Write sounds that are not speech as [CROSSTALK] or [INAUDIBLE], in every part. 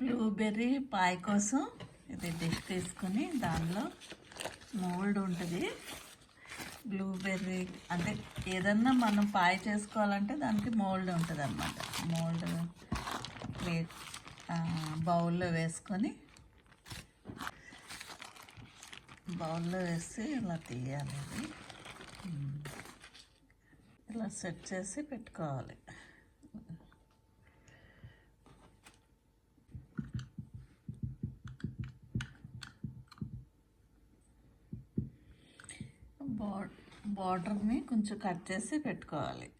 Blueberry పాయ్ కోసం ఇది dish తీసుకుని దానిలో మోల్డ్ ఉంటుంది. బ్లూబెర్రీ అంటే ఏదన్నా మనం పాయ్ చేసుకోవాలంటే దానికి మోల్డ్ ఉంటుంది అన్నమాట మోల్డ్ ప్లేట్ బౌల్లో వేసుకొని బౌల్లో వేసి ఇలా తీయాలి. ఇది. ఇలా సెట్ చేసి పెట్టుకోవాలి. బాడ్ బార్డర్ని కొంచెం కట్ చేసి పెట్టుకోవాలి.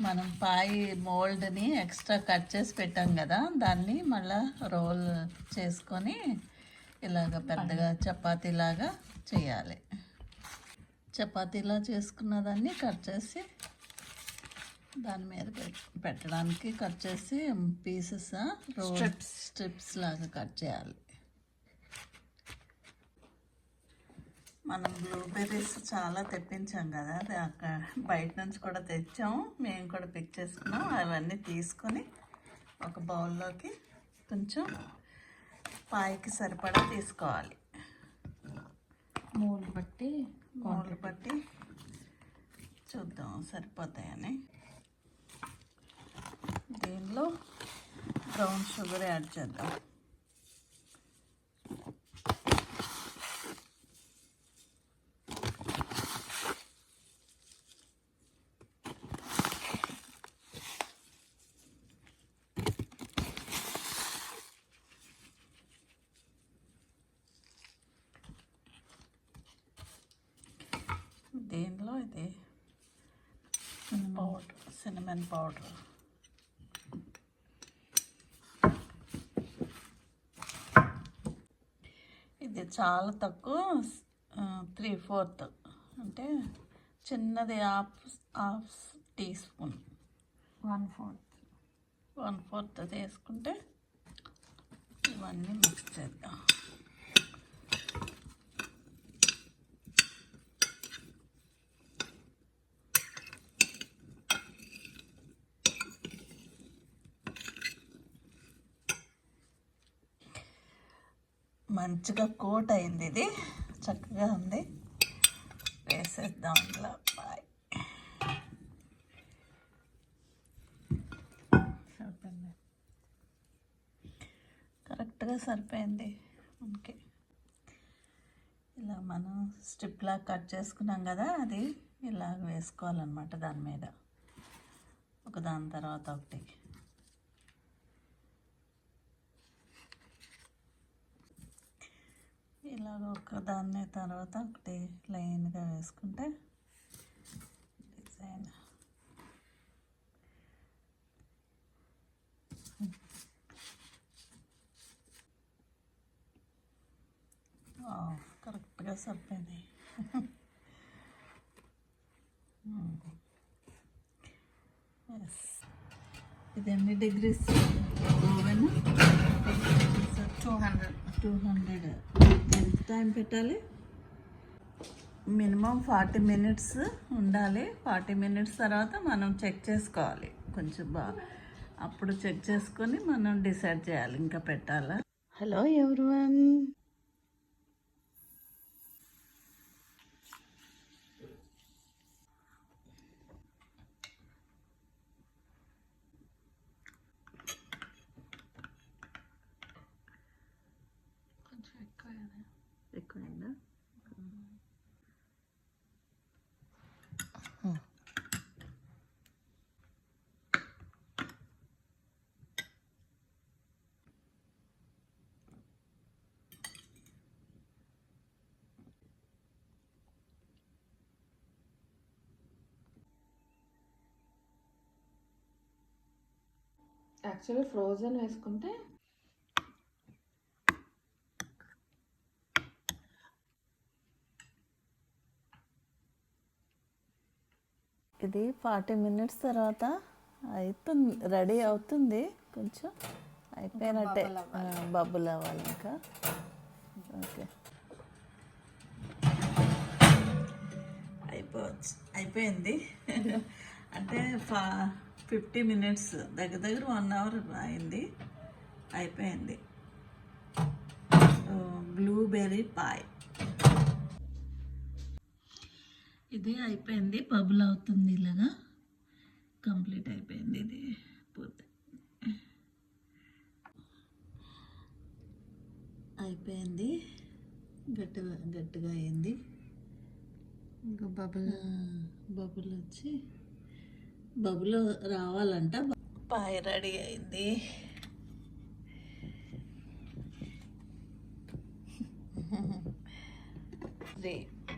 మనం పాయి మోల్డ్ని ఎక్స్ట్రా కట్ చేసి పెట్టాం కదా దాన్ని మళ్ళా రోల్ చేసుకొని ఇలాగ పెద్దగా చపాతీలాగా చేయాలి. చపాతీలా చేసుకున్న దాన్ని కట్ చేసి దాని మీద పెట్- పెట్టడానికి కట్ చేసి పీసెస్ రోల్ స్ట్రిప్స్ లాగా కట్ చేయాలి. మనం బ్లూబెర్రీస్ చాలా తెప్పించాం కదా అది అక్కడ బయట నుంచి కూడా తెచ్చాము మేము కూడా పిక్ చేసుకున్నాం. అవన్నీ తీసుకొని ఒక బౌల్లోకి కొంచెం పాయికి సరిపడా తీసుకోవాలి. మూలు బట్టి మూలు బట్టి చూద్దాం సరిపోతాయని. దీనిలో బ్రౌన్ షుగర్ యాడ్ చేద్దాం. దీనిలో ఇది పౌడర్ సినమన్ పౌడర్ ఇది చాలా తక్కువ త్రీ ఫోర్త్ అంటే చిన్నది half half teaspoon. One fourth one fourth వేసుకుంటే ఇవన్నీ మిక్స్ చేద్దాం. మంచిగా కోట్ అయింది ఇది. చక్కగా ఉంది. వేసేద్దాం ఇలా బాయ్. సరిపోయింది. కరెక్ట్గా సరిపోయింది. మనకి ఇలా మనం స్ట్రిప్లా కట్ చేసుకున్నాం కదా అది. ఇలా వేసుకోవాలన్నమాట దాని మీద. ఒక దాని తర్వాత ఒకటి. ఇలాగ ఒక దాన్ని తర్వాత ఒకటి లైన్గా వేసుకుంటే డిజైన్. కరెక్ట్గా సరిపోయింది. ఎస్ ఇది ఎన్ని degrees? Oven? Two hundred two hundred. ఎంత టైం పెట్టాలి? మినిమం ఫార్టీ మినిట్స్ ఉండాలి. ఫార్టీ మినిట్స్ తర్వాత మనం చెక్ చేసుకోవాలి. కొంచెం బాగా అప్పుడు చెక్ చేసుకొని మనం డిసైడ్ చేయాలి. ఇంకా పెట్టాలా? హలో ఎవరివన్ యాక్చువల్లీ ఫ్రోజన్ వేసుకుంటే ఇది ఫార్టీ మినిట్స్ తర్వాత అవుతుంది రెడీ అవుతుంది. కొంచెం అయిపోయినట్టే. బబ్బులు అవ్వాలి ఇంకా. ఓకే. అయిపోవచ్చు. అయిపోయింది. [LAUGHS] అంటే ఫా ఫిఫ్టీ మినిట్స్ దగ్గర దగ్గర వన్ అవర్ అయింది. అయిపోయింది. Blueberry pie. ఇది అయిపోయింది. బబుల్ అవుతుంది ఇలాగా. కంప్లీట్ అయిపోయింది ఇది. పూర్తి అయిపోయింది. గట్టిగా గట్టిగా అయింది. ఇంకా బబుల్ బబుల్ వచ్చి బబుల్ రావాలంట. పాయ రెడీ అయింది.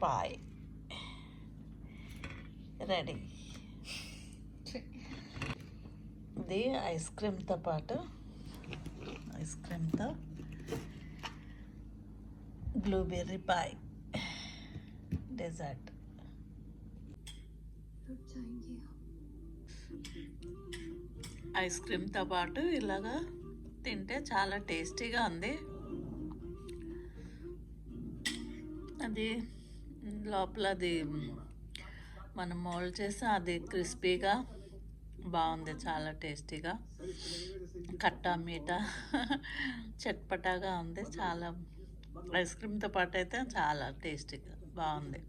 పాయ్. రెడీ. ఇది ఐస్ క్రీమ్తో పాటు ఐస్ క్రీమ్తో బ్లూబెర్రీ పాయ్. డెజర్ట్. ఐస్ క్రీమ్తో పాటు ఇలాగా తింటే చాలా టేస్టీగా ఉంది. అది లోపల అది మనం మోల్డ్ చేసి అది క్రిస్పీగా బాగుంది చాలా టేస్టీగా. కట్టా మీట చట్పటాగా ఉంది చాలా. ఐస్ క్రీమ్తో పాటు అయితే చాలా టేస్టీగా బాగుంది.